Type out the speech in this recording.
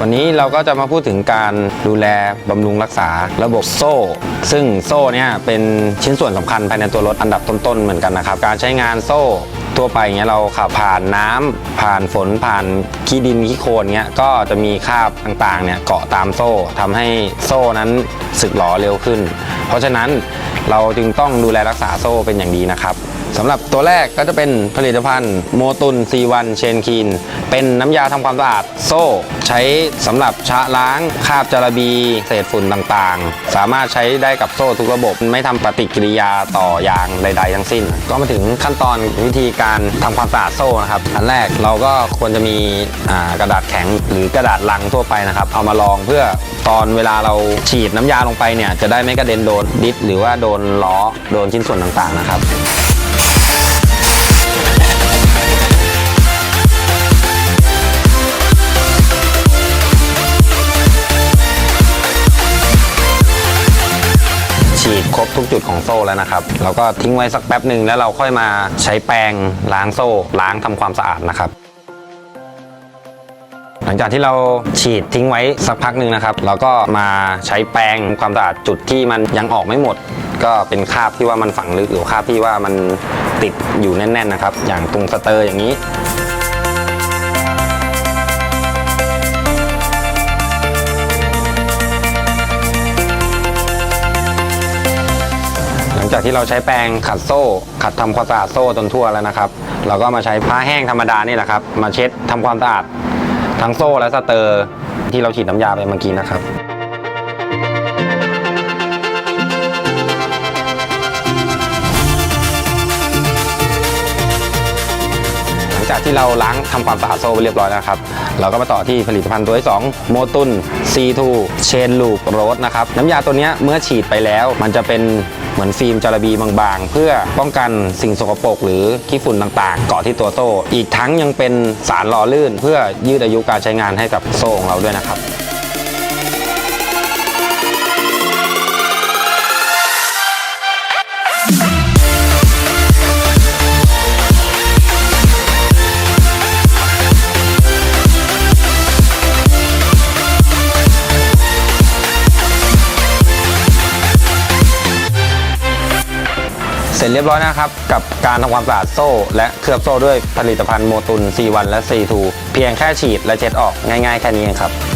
วันนี้เราก็จะมาพูดถึงการดูแลบำรุงรักษาระบบโซ่ ซึ่งโซ่เนี่ยเป็นชิ้นส่วนสำคัญภายในตัวรถอันดับต้นๆเหมือนกันนะครับการใช้งานโซ่ทั่วไปเงี้ยเราขับผ่านน้ำผ่านฝนผ่านขี้ดินขี้โคลนเงี้ยก็จะมีคราบต่างๆเนี่ยเกาะตามโซ่ทำให้โซ่นั้นสึกหรอเร็วขึ้น เพราะฉะนั้นเราจึงต้องดูแลรักษาโซ่เป็นอย่างดีนะครับ สำหรับตัวแรกก็จะเป็นผลิตภัณฑ์โมตุน C1 เชนคีน เป็นน้ำยาทำความสะอาดโซ่ ใช้สำหรับชะล้างคราบจาระบี เศษฝุ่นต่างๆ สามารถใช้ได้กับโซ่ทุกระบบ ไม่ทำปฏิกิริยาต่อยางใด ๆ ทั้งสิ้น ก็มาถึงขั้นตอนวิธีการทำความสะอาดโซ่นะครับ อันแรกเราก็ควรจะมีกระดาษแข็งหรือกระดาษลังทั่วไปนะครับเอามาลองเพื่อตอนเวลาเราฉีดน้ำยาลงไปเนี่ยจะได้ไม่กระเด็นโดนดิสหรือว่าโดนล้อโดนชิ้นส่วนต่างๆนะครับ ครบทุกจุดของโซ่แล้วนะครับเราก็ทิ้งไว้สักแป๊บหนึ่งแล้วเราค่อยมาใช้แปรงล้างโซ่ล้างทำความสะอาดนะครับหลังจากที่เราฉีดทิ้งไว้สักพักหนึ่งนะครับเราก็มาใช้แปรงความสะอาดจุดที่มันยังออกไม่หมด ก็เป็นคราบที่ว่ามันฝังลึกหรือคราบที่ว่ามันติดอยู่แน่น ๆนะครับ อย่างตรงสเตอร์อย่างนี้ จากที่เราใช้แปรงขัดโซ่ ขัดทำความสะอาดโซ่จนทั่วแล้วนะครับ เราก็มาใช้ผ้าแห้งธรรมดานี่แหละครับ มาเช็ดทำความสะอาดทั้งโซ่และสเตอร์ที่เราฉีดน้ำยาไปเมื่อกี้นะครับ จากที่เราล้างทำความสะอาดโซ่ไปเรียบร้อยแล้วครับ เราก็มาต่อที่ผลิตภัณฑ์ตัวที่2โมตุน C2 Chain Loop Road นะครับน้ำยาตัวนี้เมื่อฉีดไปแล้ว มันจะเป็นเหมือนฟิล์มจาระบีบางๆ เพื่อป้องกันสิ่งสกปรกหรือขี้ฝุ่นต่างๆ เกาะที่ตัวโซ่ อีกทั้งยังเป็นสารหล่อลื่น เพื่อยืดอายุการใช้งานให้กับโซ่ของเราด้วยนะครับ เสร็จเรียบร้อยนะครับ กับการทำความสะอาดโซ่และเคลือบโซ่ด้วยผลิตภัณฑ์โมตุน C1 และ C2 เพียงแค่ฉีดและเช็ดออกง่ายๆแค่นี้เองครับ